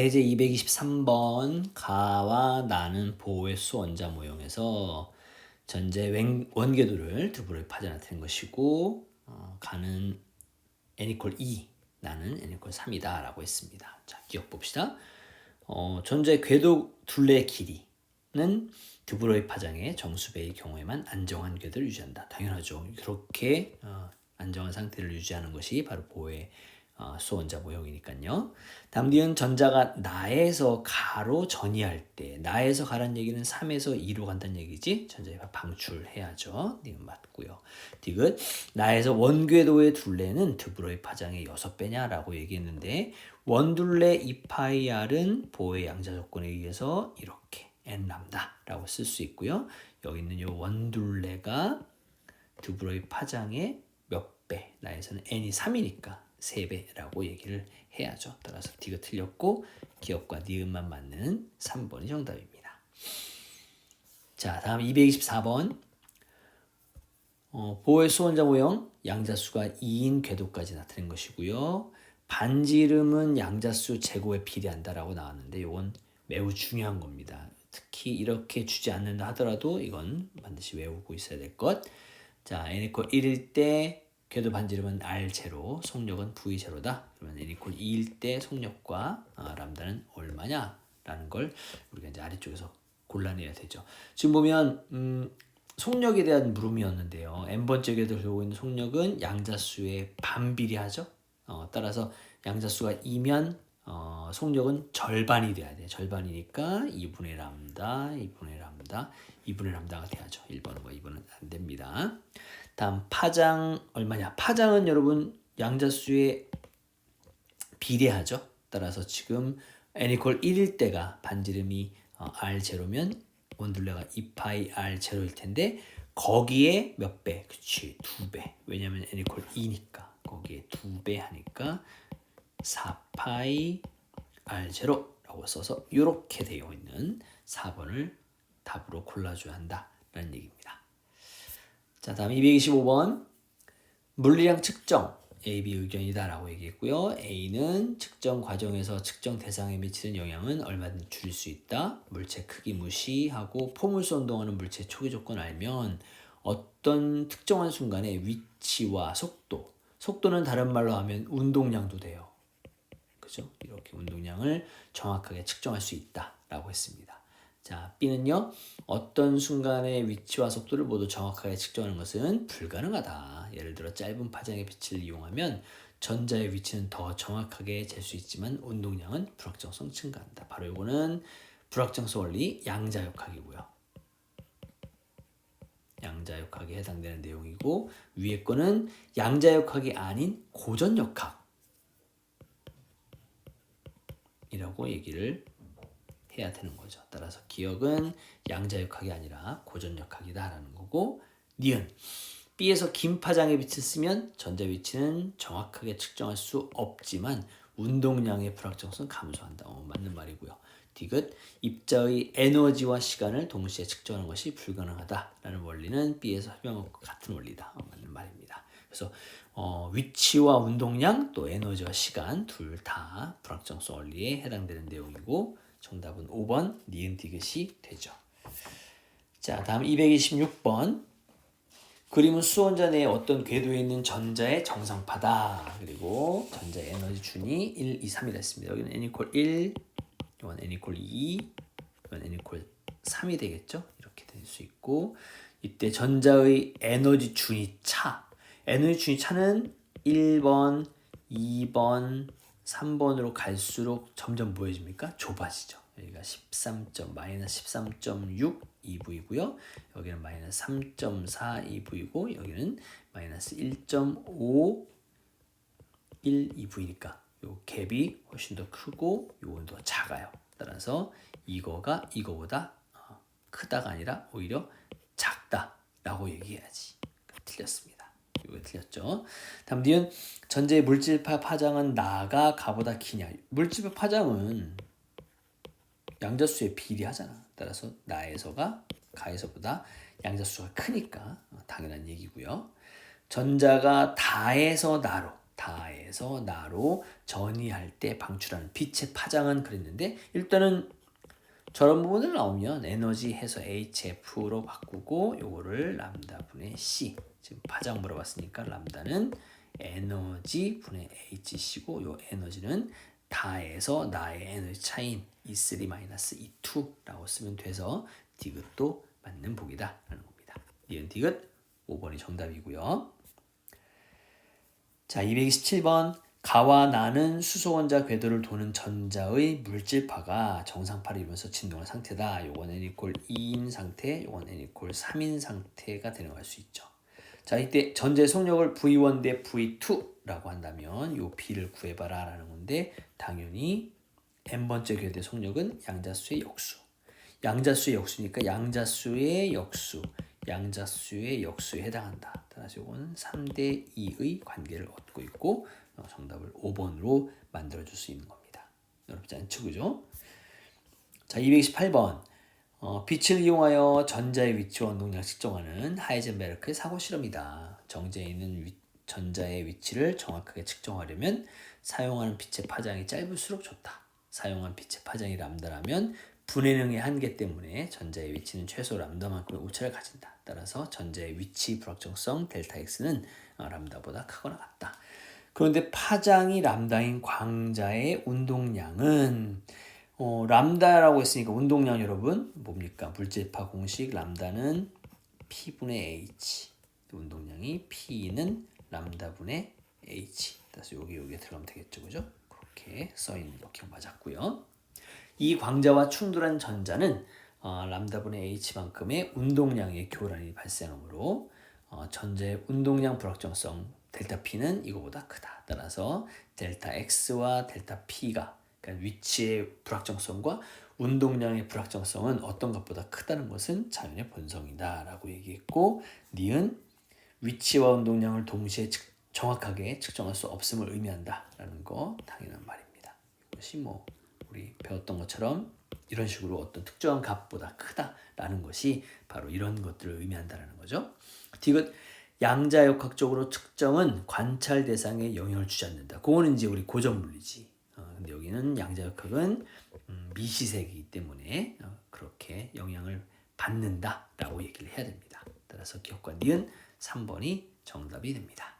예제 223번 가와 나는 보호의 수 원자 모형에서 전제 원궤도를 두부로의 파자 나타낸 것이고 어, 가는 n 이퀄 2 나는 n 이퀄 3이다 라고 했습니다. 자 기억 봅시다. 어, 전제 궤도 둘레의 길이는 드브로이 파장의 정수배의 경우에만 안정한 궤도를 유지한다. 당연하죠. 그렇게 어, 안정한 상태를 유지하는 것이 바로 보호의 어, 수원자 모형이니까요. 니은 전자가 나에서 가로 전이할 때 나에서 가란 얘기는 3에서 2로 간다는 얘기지. 전자가 방출해야죠. 니은 맞고요. 디귿 나에서 원궤도의 둘레는 드브로이 파장의 6배냐라고 얘기했는데 원둘레 2파이R은 보호의 양자 조건에 의해서 이렇게 n 람다라고 쓸 수 있고요. 여기 있는 이 원둘레가 드브로이 파장의 몇 배? 나에서는 n이 3이니까 3배라고 얘기를 해야죠. 따라서 D가 틀렸고 기억과 니은만 맞는 3번이 정답입니다. 자, 다음 224번. 어, 보호의 수원자 모형 양자수가 2인 궤도까지 나타낸 것이고요. 반지름은 양자수 제곱에 비례한다라고 나왔는데 이건 매우 중요한 겁니다. 특히 이렇게 주지 않는다 하더라도 이건 반드시 외우고 있어야 될 것. 자, n 이퀄 1일 때 궤도 반지름은 r 제로, 속력은 v 제로다. 그러면 n 이퀄 2일 때 속력과 아, 람다는 얼마냐? 라는 걸 우리가 이제 아래쪽에서 골라내야 되죠. 지금 보면 음, 속력에 대한 물음이었는데요. n번째 궤도를 돌고 있는 속력은 양자수의 반비례하죠. 어, 따라서 양자수가 2면 어, 속력은 절반이 돼야 돼. 절반이니까 2분의 람다, 2분의 람다, 2분의 람다가 돼야죠. 1번과 2번은 안 됩니다. 다음 파장 얼마냐? 파장은 여러분 양자수의 비례하죠. 따라서 지금 n 이퀄 1일 때가 반지름이 어, r 제로면 원둘레가 2파이 r 제로일 텐데 거기에 몇 배? 그치 두 배. 왜냐면 n 이퀄 2니까 거기에 두 배 하니까 4파이 r 제로라고 써서 이렇게 되어 있는 4번을 답으로 골라줘야 한다라는 얘기입니다. 자, 다음 225번 물리량 측정 A, B 의견이다라고 얘기했고요. A는 측정 과정에서 측정 대상에 미치는 영향은 얼마든지 줄일 수 있다. 물체 크기 무시하고 포물선 운동하는 물체 초기 조건 알면 어떤 특정한 순간의 위치와 속도, 속도는 다른 말로 하면 운동량도 돼요. 그죠? 이렇게 운동량을 정확하게 측정할 수 있다라고 했습니다. 자, B는요. 어떤 순간의 위치와 속도를 모두 정확하게 측정하는 것은 불가능하다. 예를 들어 짧은 파장의 빛을 이용하면 전자의 위치는 더 정확하게 잴 수 있지만 운동량은 불확정성 증가한다. 바로 이거는 불확정성 원리 양자역학이고요. 양자역학에 해당되는 내용이고 위에 거는 양자역학이 아닌 고전역학 이라고 얘기를 해야 되는 거죠. 따라서 기억은 양자역학이 아니라 고전역학이다라는 거고 니은 B에서 긴 파장의 빛을 쓰면 전자 위치는 정확하게 측정할 수 없지만 운동량의 불확정성 감소한다. 어, 맞는 말이고요. 디귿 입자의 에너지와 시간을 동시에 측정하는 것이 불가능하다라는 원리는 B에서 것 같은 원리다. 어, 맞는 말입니다. 그래서 어, 위치와 운동량 또 에너지와 시간 둘 다 불확정성 원리에 해당되는 내용이고 정답은 5번 니은 디귿이 되죠. 자, 다음 226번. 그림은 수원자 내에 어떤 궤도에 있는 전자의 정상파다. 그리고 전자 에너지 준이 1, 2, 3이라 했습니다. 여기는 n 이퀄 1, 이건 n 이퀄 2, 이건 n 이퀄 3이 되겠죠? 이렇게 될 수 있고 이때 전자의 에너지 준이 차. 에너지 준이 차는 1번, 2번, 3번으로 갈수록 점점 뭐해집니까? 좁아지죠. 여기가 13. 마이너스 13.6 EV고요. 여기는 마이너스 3.4 EV고 여기는 마이너스 1.5 1 EV니까 요 갭이 훨씬 더 크고 요건 더 작아요. 따라서 이거가 이거보다 어, 크다가 아니라 오히려 작다라고 얘기해야지. 틀렸습니다. 이거 틀렸죠. 다음 뒤은 전제의 물질파 파장은 나가 가보다 기냐. 물질파 파장은 양자수에 비례하잖아. 따라서 나에서가 가에서보다 양자수가 크니까 어, 당연한 얘기고요. 전자가 다에서 나로 다에서 나로 전이할 때 방출하는 빛의 파장은 그랬는데 일단은 저런 부분을 나오면 에너지 해서 HF로 바꾸고 요거를 람다 분의 C 지금 파장 물어봤으니까 람다는 에너지 분의 HC고 요 에너지는 다에서 나의 에너지 차인 E3 마이너스 E2라고 쓰면 돼서 디귿도 맞는 복이다 라는 겁니다. 니은 디귿 5번이 정답이고요. 자, 227번 가와 나는 수소원자 궤도를 도는 전자의 물질파가 정상파를 이루면서 진동한 상태다. 요건 n 이퀄 2인 상태, 요건 n 이퀄 3인 상태가 되는 수 있죠. 자, 이때 전자의 속력을 V1 대 V2라고 한다면 요 B를 구해봐라 라는 건데 당연히 n번째 궤도의 속력은 양자수의 역수. 양자수의 역수니까 양자수의 역수, 양자수의 역수에 해당한다. 따라서 이거는 3대 2의 관계를 얻고 있고 어, 정답을 5번으로 만들어 줄 수 있는 겁니다. 어렵지 않죠, 그죠? 자, 228번. 어, 빛을 이용하여 전자의 위치와 운동량 측정하는 하이젠베르크의 사고 실험이다. 정제에 있는 위, 전자의 위치를 정확하게 측정하려면 사용하는 빛의 파장이 짧을수록 좋다. 사용한 빛의 파장이 람다라면 분해능의 한계 때문에 전자의 위치는 최소 람다만큼의 오차를 가진다. 따라서 전자의 위치 불확정성 델타 x는 어, 람다보다 크거나 같다. 그런데 파장이 람다인 광자의 운동량은 어, 람다라고 했으니까 운동량 여러분 뭡니까? 물질파 공식 람다는 p분의 h 운동량이 p는 람다분의 h 그래서 여기 여기에 들어가면 되겠죠 그죠? 그렇게 써있는 거 기억 맞았고요 이 광자와 충돌한 전자는 어, 람다분의 h만큼의 운동량의 교란이 발생하므로 어, 전자의 운동량 불확정성 델타 p는 이거보다 크다. 따라서 델타 x와 델타 p가 위치의 불확정성과 운동량의 불확정성은 어떤 것보다 크다는 것은 자연의 본성이다 라고 얘기했고 니은 위치와 운동량을 동시에 측, 정확하게 측정할 수 없음을 의미한다 라는 거 당연한 말입니다. 이것이 뭐 우리 배웠던 것처럼 이런 식으로 어떤 특정한 값보다 크다라는 것이 바로 이런 것들을 의미한다라는 거죠. 디귿 양자역학적으로 측정은 관찰 대상에 영향을 주지 않는다. 그거는 이제 우리 고전 물리지. 어, 근데 여기는 양자역학은 음, 미시세이기 때문에 어, 그렇게 영향을 받는다라고 얘기를 해야 됩니다. 따라서 기억과 니은 3번이 정답이 됩니다.